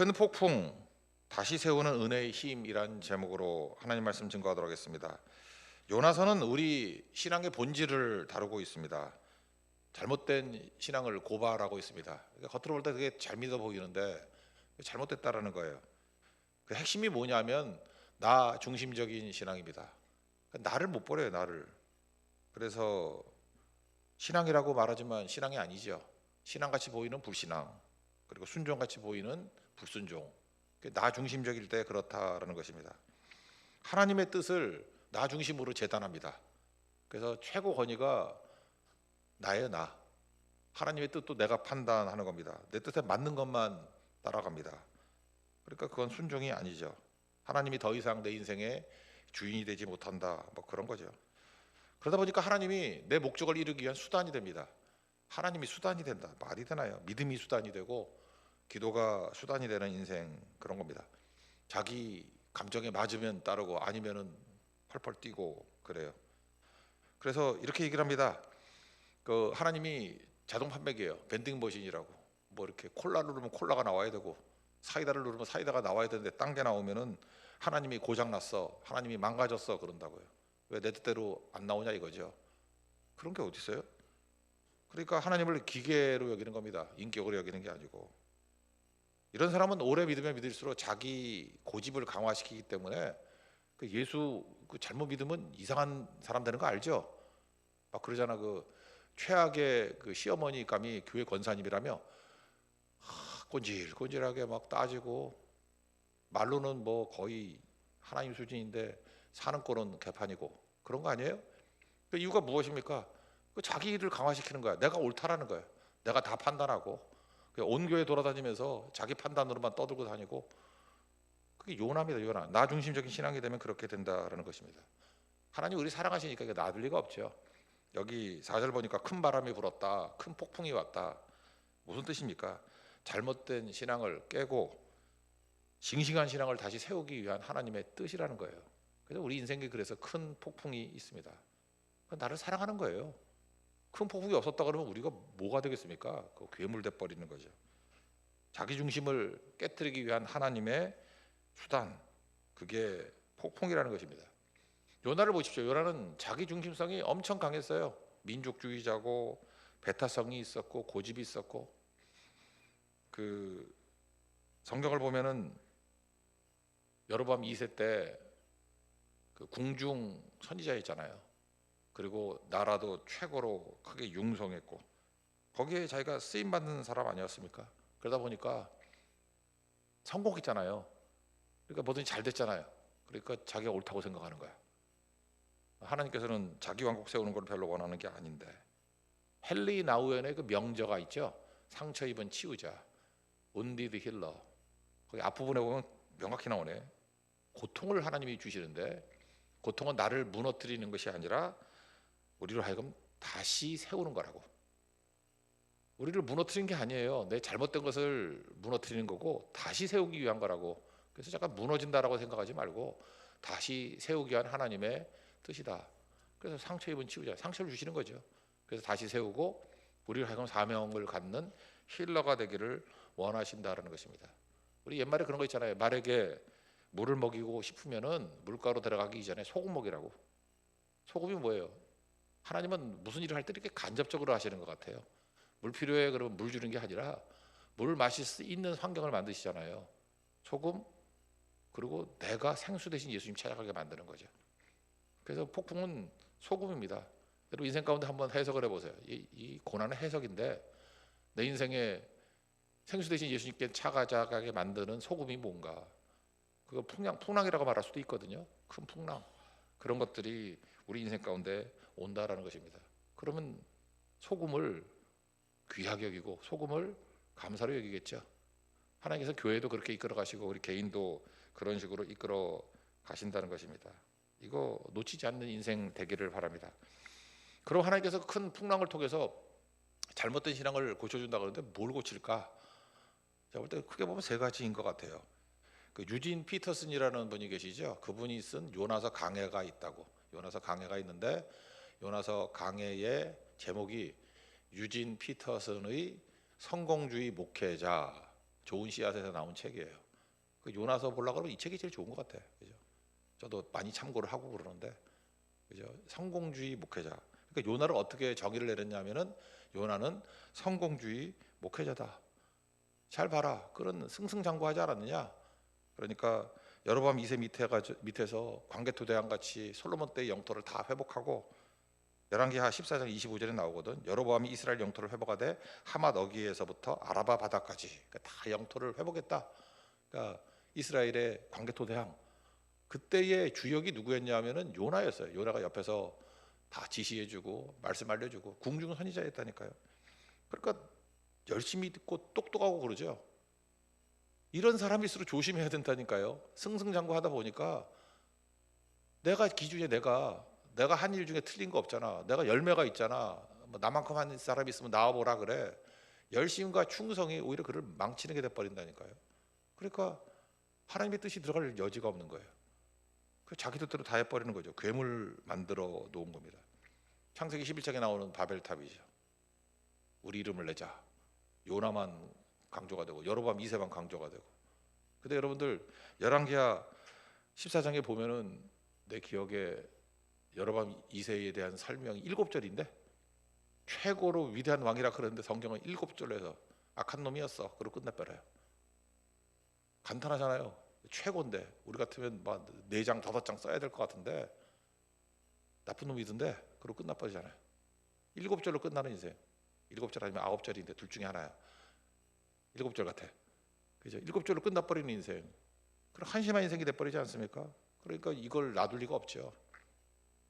큰 폭풍 다시 세우는 은혜의 힘이란 제목으로 하나님 말씀 증거하도록 하겠습니다. 요나서는 우리 신앙의 본질을 다루고 있습니다. 잘못된 신앙을 고발하고 있습니다. 그러니까 겉으로 볼때 되게 잘 믿어 보이는데 잘못됐다라는 거예요. 그 핵심이 뭐냐면 나 중심적인 신앙입니다. 나를 못 버려요, 나를. 그래서 신앙이라고 말하지만 신앙이 아니죠. 신앙같이 보이는 불신앙, 그리고 순종같이 보이는 불순종. 나 중심적일 때 그렇다라는 것입니다. 하나님의 뜻을 나 중심으로 재단합니다. 그래서 최고 권위가 나예요, 나. 하나님의 뜻도 내가 판단하는 겁니다. 내 뜻에 맞는 것만 따라갑니다. 그러니까 그건 순종이 아니죠. 하나님이 더 이상 내 인생의 주인이 되지 못한다. 뭐 그런 거죠. 그러다 보니까 하나님이 내 목적을 이루기 위한 수단이 됩니다. 하나님이 수단이 된다. 말이 되나요? 믿음이 수단이 되고 기도가 수단이 되는 인생 그런 겁니다. 자기 감정에 맞으면 따르고 아니면은 펄펄 뛰고 그래요. 그래서 이렇게 얘기를 합니다. 그 하나님이 자동 판매기예요. 밴딩 머신이라고. 뭐 이렇게 콜라를 누르면 콜라가 나와야 되고 사이다를 누르면 사이다가 나와야 되는데 딴 게 나오면은 하나님이 고장 났어. 하나님이 망가졌어 그런다고요. 왜 내 뜻대로 안 나오냐 이거죠. 그런 게 어디 있어요? 그러니까 하나님을 기계로 여기는 겁니다. 인격으로 여기는 게 아니고. 이런 사람은 오래 믿으면 믿을수록 자기 고집을 강화시키기 때문에 그 예수 그 잘못 믿으면 이상한 사람 되는 거 알죠? 막 그러잖아 그 최악의 그 시어머니 감이 교회 권사님이라며 하, 꼰질꼰질하게 막 따지고 말로는 뭐 거의 하나님 수준인데 사는 꼴은 개판이고 그런 거 아니에요? 그 이유가 무엇입니까? 그 자기 일을 강화시키는 거야. 내가 옳다라는 거야. 내가 다 판단하고 온 교회 돌아다니면서 자기 판단으로만 떠들고 다니고 그게 요나입니다. 요나. 나 중심적인 신앙이 되면 그렇게 된다라는 것입니다. 하나님 우리 사랑하시니까 이게 놔둘 리가 없죠. 여기 4절 보니까 큰 바람이 불었다. 큰 폭풍이 왔다. 무슨 뜻입니까? 잘못된 신앙을 깨고 싱싱한 신앙을 다시 세우기 위한 하나님의 뜻이라는 거예요. 그래서 우리 인생에 그래서 큰 폭풍이 있습니다. 나를 사랑하는 거예요. 큰 폭풍이 없었다 그러면 우리가 뭐가 되겠습니까? 그 괴물 돼 버리는 거죠. 자기 중심을 깨뜨리기 위한 하나님의 수단 그게 폭풍이라는 것입니다. 요나를 보십시오. 요나는 자기 중심성이 엄청 강했어요. 민족주의자고 배타성이 있었고 고집이 있었고 그 성경을 보면은 여로밤 2세 때 그 궁중 선지자였잖아요. 그리고 나라도 최고로 크게 융성했고 거기에 자기가 쓰임 받는 사람 아니었습니까? 그러다 보니까 성공했잖아요. 그러니까 뭐든지 잘 됐잖아요. 그러니까 자기가 옳다고 생각하는 거야. 하나님께서는 자기 왕국 세우는 걸 별로 원하는 게 아닌데 헨리 나우엔의 그 명저가 있죠. 상처 입은 치유자, 온디드 힐러. 거기 앞부분에 보면 명확히 나오네. 고통을 하나님이 주시는데 고통은 나를 무너뜨리는 것이 아니라 우리로 하여금 다시 세우는 거라고. 우리를 무너뜨리는 게 아니에요. 내 잘못된 것을 무너뜨리는 거고 다시 세우기 위한 거라고. 그래서 잠깐 무너진다라고 생각하지 말고 다시 세우기 위한 하나님의 뜻이다. 그래서 상처 입은 치유자, 상처를 주시는 거죠. 그래서 다시 세우고 우리를 하여금 사명을 갖는 힐러가 되기를 원하신다라는 것입니다. 우리 옛말에 그런 거 있잖아요. 말에게 물을 먹이고 싶으면은 물가로 들어가기 이전에 소금 먹이라고. 소금이 뭐예요? 하나님은 무슨 일을 할 때 이렇게 간접적으로 하시는 것 같아요. 물 필요해 그러면 물 주는 게 아니라 물 마실 수 있는 환경을 만드시잖아요. 소금 그리고 내가 생수 대신 예수님 찾아가게 만드는 거죠. 그래서 폭풍은 소금입니다. 여러분 인생 가운데 한번 해석을 해보세요. 이, 이 고난은 해석인데 내 인생에 생수 대신 예수님께 찾아가게 만드는 소금이 뭔가? 그거 풍랑, 풍랑이라고 말할 수도 있거든요. 큰 풍랑 그런 것들이 우리 인생 가운데 온다라는 것입니다. 그러면 소금을 귀하게 여기고 소금을 감사로 여기겠죠. 하나님께서 교회도 그렇게 이끌어 가시고 우리 개인도 그런 식으로 이끌어 가신다는 것입니다. 이거 놓치지 않는 인생 되기를 바랍니다. 그럼 하나님께서 큰 풍랑을 통해서 잘못된 신앙을 고쳐준다 그러는데 뭘 고칠까? 제가 볼 때 크게 보면 세 가지인 것 같아요. 그 유진 피터슨이라는 분이 계시죠. 그분이 쓴 요나서 강해가 있다고. 요나서 강해가 있는데 요나서 강해의 제목이 유진 피터슨의 성공주의 목회자 좋은 씨앗에서 나온 책이에요. 그 요나서 보려고 그러면 이 책이 제일 좋은 것 같아. 그죠? 저도 많이 참고를 하고 그러는데 그죠? 성공주의 목회자. 그러니까 요나를 어떻게 정의를 내렸냐면은 요나는 성공주의 목회자다. 잘 봐라. 그런 승승장구하지 않았느냐? 그러니까 여로밤 2세 밑에가 밑에서 광개토 대왕 같이 솔로몬 때의 영토를 다 회복하고 열왕기하 14장 25절에 나오거든. 여로보암이 이스라엘 영토를 회복하되 하맛 어기에서부터 아라바 바다까지 그러니까 다 영토를 회복했다. 그러니까 이스라엘의 광개토 대왕 그때의 주역이 누구였냐면은 요나였어요. 요나가 옆에서 다 지시해주고 말씀 알려주고 궁중 선지자였다니까요. 그러니까 열심히 듣고 똑똑하고 그러죠. 이런 사람일수록 조심해야 된다니까요. 승승장구하다 보니까 내가 기준에 내가 내가 한 일 중에 틀린 거 없잖아. 내가 열매가 있잖아. 뭐 나만큼 한 사람이 있으면 나와보라 그래. 열심과 충성이 오히려 그를 망치는 게 돼버린다니까요. 그러니까 하나님의 뜻이 들어갈 여지가 없는 거예요. 그 자기 뜻대로 다 해버리는 거죠. 괴물 만들어 놓은 겁니다. 창세기 11장에 나오는 바벨탑이죠. 우리 이름을 내자. 요나만 강조가 되고 여로밤 2세만 강조가 되고. 근데 여러분들 열왕기하 14장에 보면은 내 기억에 여로밤 2세에 대한 설명이 일곱 절인데 최고로 위대한 왕이라 그러는데 성경은 일곱 절로 해서 악한 놈이었어. 그리고 끝내버려요. 간단하잖아요. 최고인데 우리 같으면 막네장 다섯 장 써야 될 것 같은데 나쁜 놈이던데 그리고 끝나버리잖아요. 일곱 절로 끝나는 인생. 일곱 절 아니면 아홉 절인데 둘 중에 하나야. 일곱 절 같아. 그죠? 일곱 절로 끝나버리는 인생. 그럼 한심한 인생이 돼버리지 않습니까? 그러니까 이걸 놔둘 리가 없죠.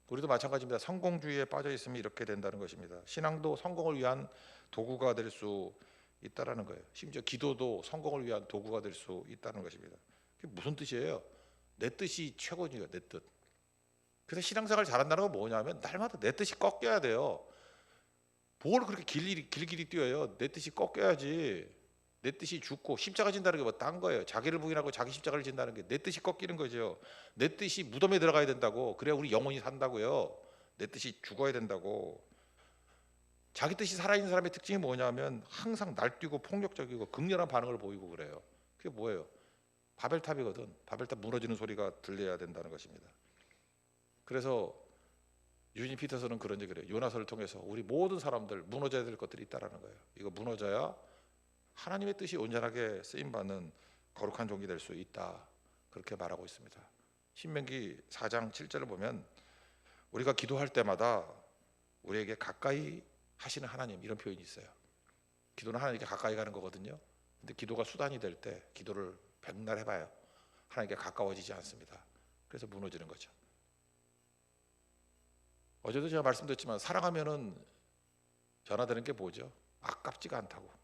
우리도 마찬가지입니다. 성공주의에 빠져 있으면 이렇게 된다는 것입니다. 신앙도 성공을 위한 도구가 될 수 있다라는 거예요. 심지어 기도도 성공을 위한 도구가 될 수 있다는 것입니다. 그게 무슨 뜻이에요? 내 뜻이 최고니요, 내 뜻. 그래서 신앙생활 잘한다는 건 뭐냐면 날마다 내 뜻이 꺾여야 돼요. 뭘 그렇게 길길이, 길길이 뛰어요? 내 뜻이 꺾여야지. 내 뜻이 죽고 십자가 진다는 게 뭐딴 거예요. 자기를 부인하고 자기 십자가를 진다는 게 내 뜻이 꺾이는 거죠. 내 뜻이 무덤에 들어가야 된다고. 그래야 우리 영혼이 산다고요. 내 뜻이 죽어야 된다고. 자기 뜻이 살아있는 사람의 특징이 뭐냐면 항상 날뛰고 폭력적이고 극렬한 반응을 보이고 그래요. 그게 뭐예요? 바벨탑이거든. 바벨탑 무너지는 소리가 들려야 된다는 것입니다. 그래서 유진 피터스는 그런 얘기를 해요. 요나서를 통해서 우리 모든 사람들 무너져야 될 것들이 있다라는 거예요. 이거 무너져야 하나님의 뜻이 온전하게 쓰임 받는 거룩한 종이 될 수 있다. 그렇게 말하고 있습니다. 신명기 4장 7절을 보면 우리가 기도할 때마다 우리에게 가까이 하시는 하나님 이런 표현이 있어요. 기도는 하나님께 가까이 가는 거거든요. 근데 기도가 수단이 될 때 기도를 백날 해봐요. 하나님께 가까워지지 않습니다. 그래서 무너지는 거죠. 어제도 제가 말씀드렸지만 사랑하면은 변화되는 게 뭐죠? 아깝지가 않다고.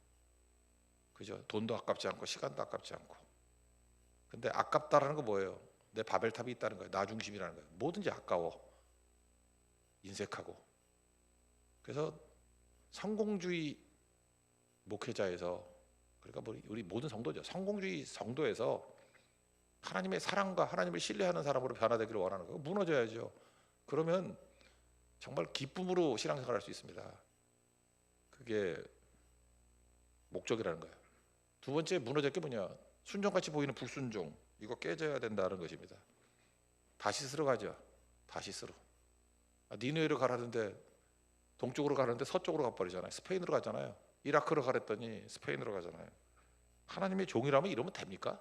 그죠? 돈도 아깝지 않고 시간도 아깝지 않고. 근데 아깝다라는 거 뭐예요? 내 바벨탑이 있다는 거예요. 나 중심이라는 거예요. 뭐든지 아까워. 인색하고. 그래서 성공주의 목회자에서 그러니까 뭐 우리 모든 성도죠. 성공주의 성도에서 하나님의 사랑과 하나님을 신뢰하는 사람으로 변화되기를 원하는 거예요. 무너져야죠. 그러면 정말 기쁨으로 신앙생활할 수 있습니다. 그게 목적이라는 거예요. 두 번째 무너질 게 뭐냐? 순종같이 보이는 불순종 이거 깨져야 된다는 것입니다. 다시 쓰러 가죠. 다시 쓰러. 아, 니누에로 가라는데 동쪽으로 가는데 서쪽으로 가버리잖아요. 스페인으로 가잖아요. 이라크로 가랬더니 스페인으로 가잖아요. 하나님의 종이라면 이러면 됩니까?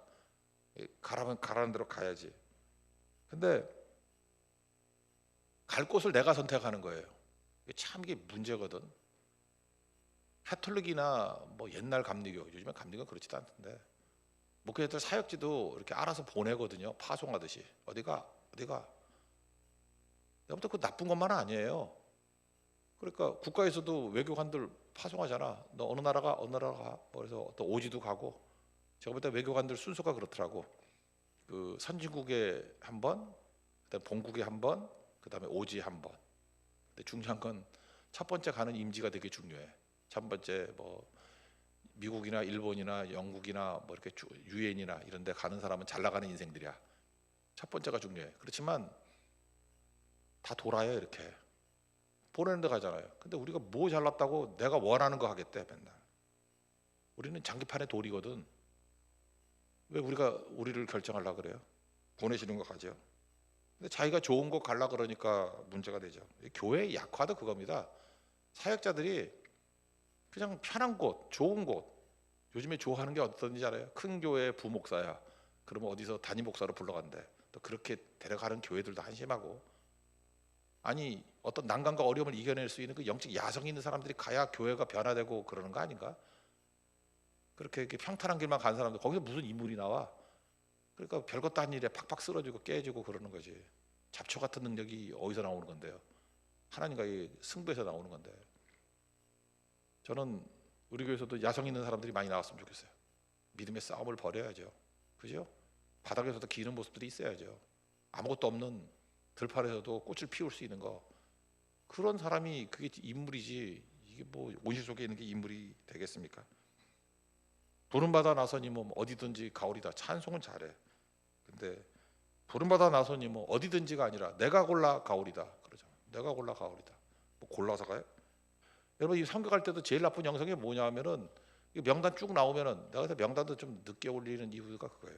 가라면 가라는 대로 가야지. 근데 갈 곳을 내가 선택하는 거예요. 참 이게 문제거든. 카톨릭이나 뭐 옛날 감리교, 요즘에 감리교는 그렇지도 않던데 목회자들 사역지도 이렇게 알아서 보내거든요. 파송하듯이 어디가 어디가. 내가부터 그 나쁜 것만 아니에요. 그러니까 국가에서도 외교관들 파송하잖아. 너 어느 나라가 어느 나라가 뭐 그래서 또 오지도 가고 제가 볼 때 외교관들 순서가 그렇더라고. 그 선진국에 한 번, 그다음 본국에 한 번, 그다음에 오지 한 번. 근데 중요한 건 첫 번째 가는 임지가 되게 중요해. 첫 번째 뭐 미국이나 일본이나 영국이나 뭐 이렇게 유엔이나 이런 데 가는 사람은 잘 나가는 인생들이야. 첫 번째가 중요해. 그렇지만 다 돌아요, 이렇게. 보내는 데 가잖아요. 근데 우리가 뭐 잘났다고 내가 원하는 거 하겠대, 맨날. 우리는 장기판의 돌이거든. 왜 우리가 우리를 결정하려 그래요? 보내시는 거 가죠. 근데 자기가 좋은 곳 갈라 그러니까 문제가 되죠. 이 교회의 약화도 그겁니다. 사역자들이 그냥 편한 곳, 좋은 곳. 요즘에 좋아하는 게 어떤지 알아요? 큰 교회 부목사야. 그러면 어디서 단임 목사로 불러간대. 또 그렇게 데려가는 교회들도 한심하고. 아니 어떤 난관과 어려움을 이겨낼 수 있는 그 영적 야성 있는 사람들이 가야 교회가 변화되고 그러는 거 아닌가? 그렇게 이렇게 평탄한 길만 간 사람들 거기서 무슨 인물이 나와? 그러니까 별것도 아닌 일에 팍팍 쓰러지고 깨지고 그러는 거지. 잡초 같은 능력이 어디서 나오는 건데요? 하나님과의 승부에서 나오는 건데. 저는 우리 교회에서도 야성 있는 사람들이 많이 나왔으면 좋겠어요. 믿음의 싸움을 벌여야죠. 그죠? 바닥에서도 기는 모습들이 있어야죠. 아무것도 없는 들판에서도 꽃을 피울 수 있는 거. 그런 사람이 그게 인물이지. 이게 뭐 온실 속에 있는 게 인물이 되겠습니까? 부름받아 나서님은 어디든지 가오리다. 찬송은 잘해. 근데 부름받아 나서님은 어디든지가 아니라 내가 골라 가오리다. 그러죠. 내가 골라 가오리다. 뭐 골라서 가요? 여러분 이 선교 갈 때도 제일 나쁜 영성이 뭐냐면은 이 명단 쭉 나오면은 내가 명단도 좀 늦게 올리는 이유가 그거예요.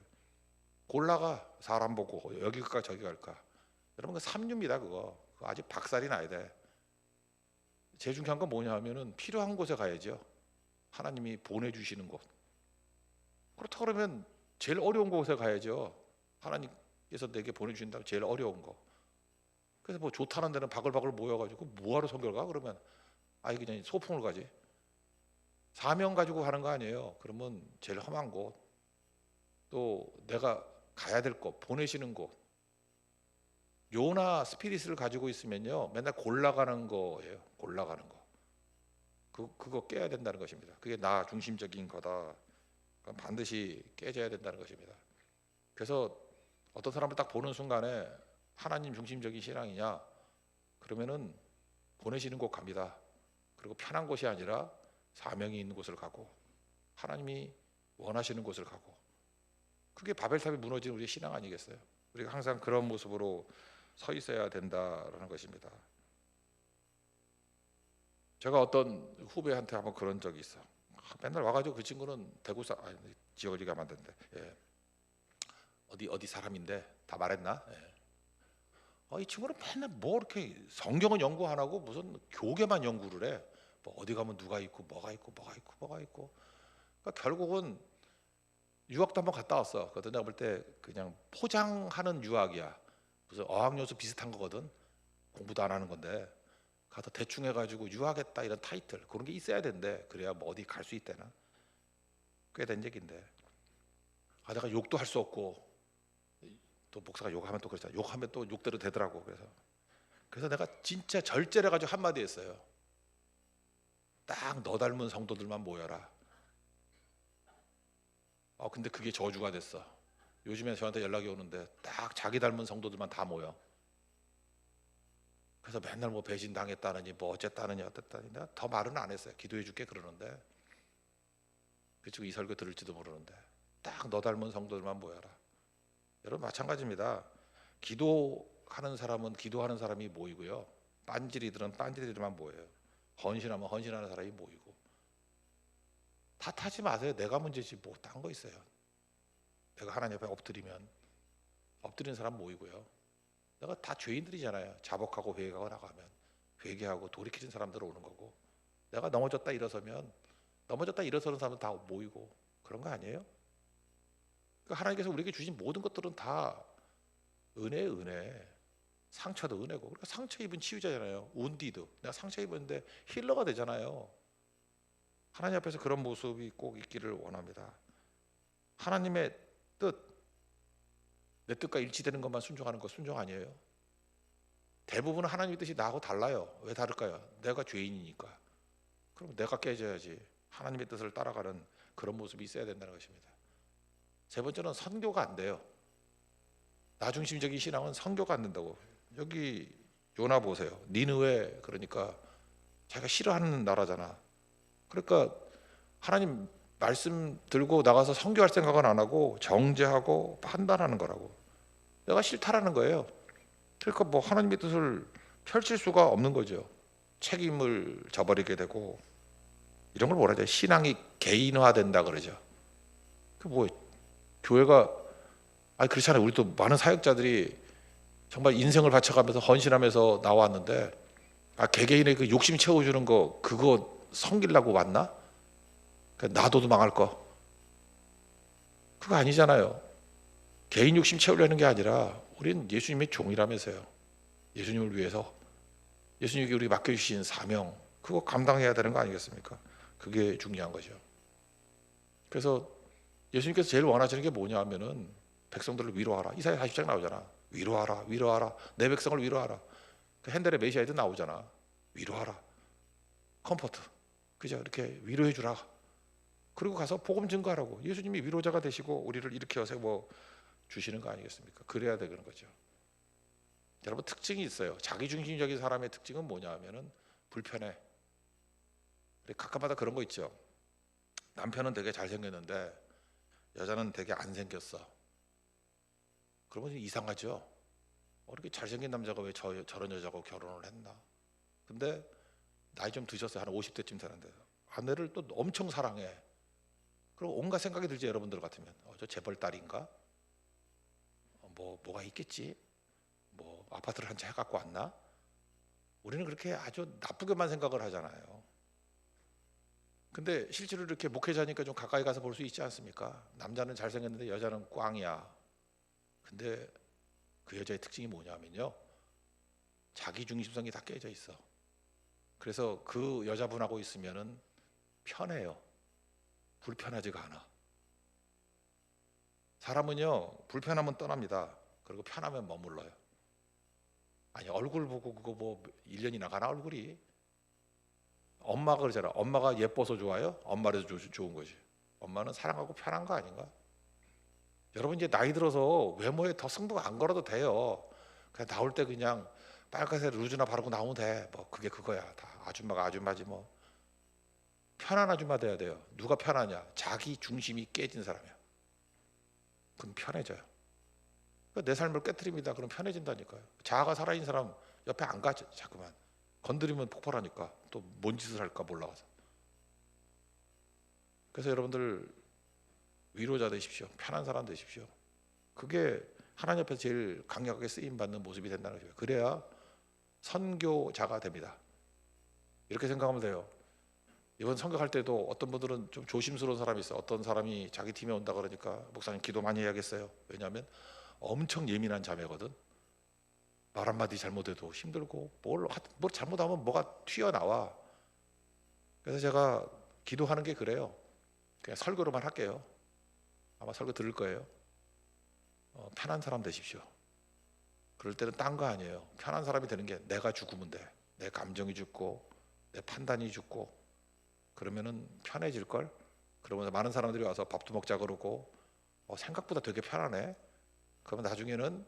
골라가 사람 보고 여기 갈까 저기 갈까. 여러분 그 삼류입니다 그거. 그거 아직 박살이 나야 돼. 제일 중요한 건 뭐냐면은 필요한 곳에 가야죠. 하나님이 보내주시는 곳. 그렇다 그러면 제일 어려운 곳에 가야죠. 하나님께서 내게 보내주신다면 제일 어려운 거. 그래서 뭐 좋다는 데는 바글바글 모여가지고 뭐하러 선교를 가 그러면 아이 그냥 소풍을 가지. 사명 가지고 가는 거 아니에요. 그러면 제일 험한 곳, 또 내가 가야 될 곳, 보내시는 곳. 요나 스피릿을 가지고 있으면요, 맨날 골라가는 거예요. 골라가는 거. 그 그거 깨야 된다는 것입니다. 그게 나 중심적인 거다. 반드시 깨져야 된다는 것입니다. 그래서 어떤 사람을 딱 보는 순간에 하나님 중심적인 신앙이냐? 그러면은 보내시는 곳 갑니다. 그리고 편한 곳이 아니라 사명이 있는 곳을 가고 하나님이 원하시는 곳을 가고 그게 바벨탑이 무너진 우리의 신앙 아니겠어요? 우리가 항상 그런 모습으로 서 있어야 된다라는 것입니다. 제가 어떤 후배한테 한번 그런 적이 있어. 아, 맨날 와가지고 그 친구는 대구 사 지역을 얘기하면 안 예. 어디 어디 사람인데 다 말했나? 예. 아, 이 친구는 맨날 뭐 이렇게 성경은 연구 안 하고 무슨 교계만 연구를 해. 뭐 어디 가면 누가 있고 뭐가 있고 뭐가 있고 뭐가 있고. 그러니까 결국은 유학도 한번 갔다 왔어. 그때 내가 볼 때 그냥 포장하는 유학이야. 무슨 어학연수 비슷한 거거든. 공부도 안 하는 건데 가서 대충 해가지고 유학했다 이런 타이틀 그런 게 있어야 된대. 그래야 뭐 어디 갈 수 있대나. 꽤 된 얘긴데. 아 내가 욕도 할 수 없고 또 목사가 욕하면 또 그렇잖아. 욕하면 또 욕대로 되더라고. 그래서 그래서 내가 진짜 절제를 가지고 한마디 했어요. 딱 너 닮은 성도들만 모여라. 어 근데 그게 저주가 됐어. 요즘에 저한테 연락이 오는데 딱 자기 닮은 성도들만 다 모여. 그래서 맨날 뭐 배신 당했다느니 뭐 어쨌다느니 어땠다니 내가 더 말은 안 했어요. 기도해 줄게 그러는데 그치고 이 설교 들을지도 모르는데 딱 너 닮은 성도들만 모여라. 여러분 마찬가지입니다. 기도하는 사람은 기도하는 사람이 모이고요. 빤지리들은 빤지리들만 모여요. 헌신하면 헌신하는 사람이 모이고. 탓하지 마세요. 내가 문제지 뭐딴거 있어요. 내가 하나님 앞에 엎드리면 엎드리는 사람 모이고요. 내가 다 죄인들이잖아요. 자복하고 회개하고 나가면 회개하고 돌이키는 사람들 오는 거고. 내가 넘어졌다 일어서면 넘어졌다 일어서는 사람들 다 모이고 그런 거 아니에요? 그러니까 하나님께서 우리에게 주신 모든 것들은 다 은혜, 은혜. 상처도 은혜고. 그러니까 상처 입은 치유자잖아요. 운디도. 내가 상처 입었는데 힐러가 되잖아요. 하나님 앞에서 그런 모습이 꼭 있기를 원합니다. 하나님의 뜻, 내 뜻과 일치되는 것만 순종하는 거 순종 아니에요. 대부분 하나님의 뜻이 나하고 달라요. 왜 다를까요? 내가 죄인이니까. 그럼 내가 깨져야지. 하나님의 뜻을 따라가는 그런 모습이 있어야 된다는 것입니다. 세 번째는 선교가 안 돼요. 나 중심적인 신앙은 선교가 안 된다고. 여기 요나 보세요. 니느웨 그러니까 자기가 싫어하는 나라잖아. 그러니까 하나님 말씀 들고 나가서 선교할 생각은 안 하고 정죄하고 판단하는 거라고. 내가 싫다라는 거예요. 그러니까 뭐 하나님의 뜻을 펼칠 수가 없는 거죠. 책임을 져버리게 되고 이런 걸 뭐라 하죠? 신앙이 개인화된다 그러죠. 그 뭐 교회가 아니 그렇잖아요. 우리 도 많은 사역자들이 정말 인생을 바쳐가면서 헌신하면서 나왔는데 아 개개인의 그 욕심 채워주는 거 그거 섬기려고 왔나? 그러니까 나도도 망할 거 그거 아니잖아요. 개인 욕심 채우려는 게 아니라 우리는 예수님의 종이라면서요. 예수님을 위해서 예수님께 우리 맡겨주신 사명 그거 감당해야 되는 거 아니겠습니까? 그게 중요한 거죠. 그래서 예수님께서 제일 원하시는 게 뭐냐 하면은 백성들을 위로하라. 이사야 40장 나오잖아. 위로하라, 위로하라. 내 백성을 위로하라. 그 핸델의 메시아에도 나오잖아. 위로하라. 컴포트. 그죠? 이렇게 위로해 주라. 그리고 가서 복음 증거하라고. 예수님이 위로자가 되시고 우리를 이렇게 세워 주시는 거 아니겠습니까? 그래야 되는 거죠. 여러분 특징이 있어요. 자기 중심적인 사람의 특징은 뭐냐 하면은 불편해. 가끔마다 그런 거 있죠. 남편은 되게 잘생겼는데 여자는 되게 안 생겼어. 그러면 좀 이상하죠. 어, 이렇게 잘생긴 남자가 왜 저, 저런 여자하고 결혼을 했나? 근데 나이 좀 드셨어요. 한 50대쯤 되는데 아내를 또 엄청 사랑해. 그리고 온갖 생각이 들지 여러분들 같으면 어, 저 재벌 딸인가? 어, 뭐 뭐가 있겠지? 뭐 아파트를 한채 갖고 왔나? 우리는 그렇게 아주 나쁘게만 생각을 하잖아요. 근데 실제로 이렇게 목회자니까 좀 가까이 가서 볼 수 있지 않습니까? 남자는 잘생겼는데 여자는 꽝이야. 근데 그 여자의 특징이 뭐냐면요. 자기 중심성이 다 깨져 있어. 그래서 그 여자분하고 있으면은 편해요. 불편하지가 않아. 사람은요, 불편하면 떠납니다. 그리고 편하면 머물러요. 아니, 얼굴 보고 그거 뭐 1년이 나 가나 얼굴이? 엄마가 그러잖아. 엄마가 예뻐서 좋아요? 엄마라서 조- 좋은 거지. 엄마는 사랑하고 편한 거 아닌가? 여러분 이제 나이 들어서 외모에 더 승부 안 걸어도 돼요. 그냥 나올 때 그냥 빨간색 루즈나 바르고 나오면 돼. 뭐 그게 그거야. 다 아줌마가 아줌마지 뭐. 편한 아줌마 돼야 돼요. 누가 편하냐? 자기 중심이 깨진 사람이야. 그럼 편해져요. 내 삶을 깨뜨립니다. 그럼 편해진다니까요. 자아가 살아있는 사람 옆에 안 가죠. 자꾸만 건드리면 폭발하니까 또 뭔 짓을 할까 몰라가서. 그래서 여러분들 위로자 되십시오. 편한 사람 되십시오. 그게 하나님 앞에서 제일 강력하게 쓰임 받는 모습이 된다는 거죠. 그래야 선교자가 됩니다. 이렇게 생각하면 돼요. 이번 선교할 때도 어떤 분들은 좀 조심스러운 사람이 있어요. 어떤 사람이 자기 팀에 온다 그러니까 목사님 기도 많이 해야겠어요. 왜냐하면 엄청 예민한 자매거든. 말 한마디 잘못해도 힘들고 뭘, 하- 뭘 잘못하면 뭐가 튀어나와. 그래서 제가 기도하는 게 그래요. 그냥 설교로만 할게요. 아마 설교 들을 거예요. 어, 편한 사람 되십시오. 그럴 때는 딴 거 아니에요. 편한 사람이 되는 게 내가 죽으면 돼. 내 감정이 죽고 내 판단이 죽고 그러면은 편해질 걸. 그러면서 많은 사람들이 와서 밥도 먹자 그러고 어, 생각보다 되게 편하네. 그러면 나중에는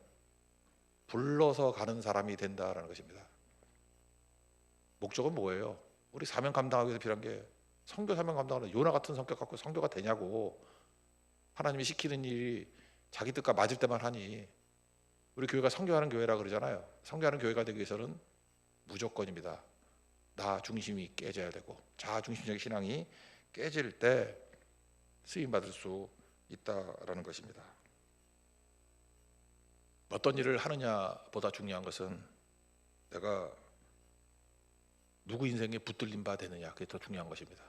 불러서 가는 사람이 된다라는 것입니다. 목적은 뭐예요? 우리 사명 감당하기 위해서 필요한 게 성교 사명 감당하는 요나 같은 성격 갖고 성교가 되냐고 하나님이 시키는 일이 자기 뜻과 맞을 때만 하니 우리 교회가 성교하는 교회라 그러잖아요. 성교하는 교회가 되기 위해서는 무조건입니다. 나 중심이 깨져야 되고 자아 중심적인 신앙이 깨질 때 쓰임 받을 수 있다라는 것입니다. 어떤 일을 하느냐보다 중요한 것은 내가 누구 인생에 붙들림 바 되느냐 그게 더 중요한 것입니다.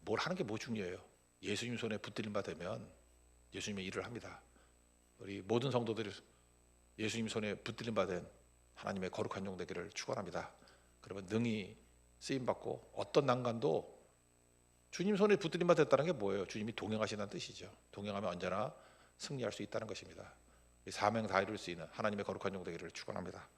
뭘 하는 게 뭐 중요해요? 예수님 손에 붙들림 바 되면 예수님의 일을 합니다. 우리 모든 성도들이 예수님 손에 붙들림 받은 하나님의 거룩한 종 되기를 축원합니다. 그러면 능히 쓰임 받고 어떤 난간도 주님 손에 붙들림 받았다는 게 뭐예요? 주님이 동행하신다는 뜻이죠. 동행하면 언제나 승리할 수 있다는 것입니다. 이 사명 다 이룰 수 있는 하나님의 거룩한 종 되기를 축원합니다.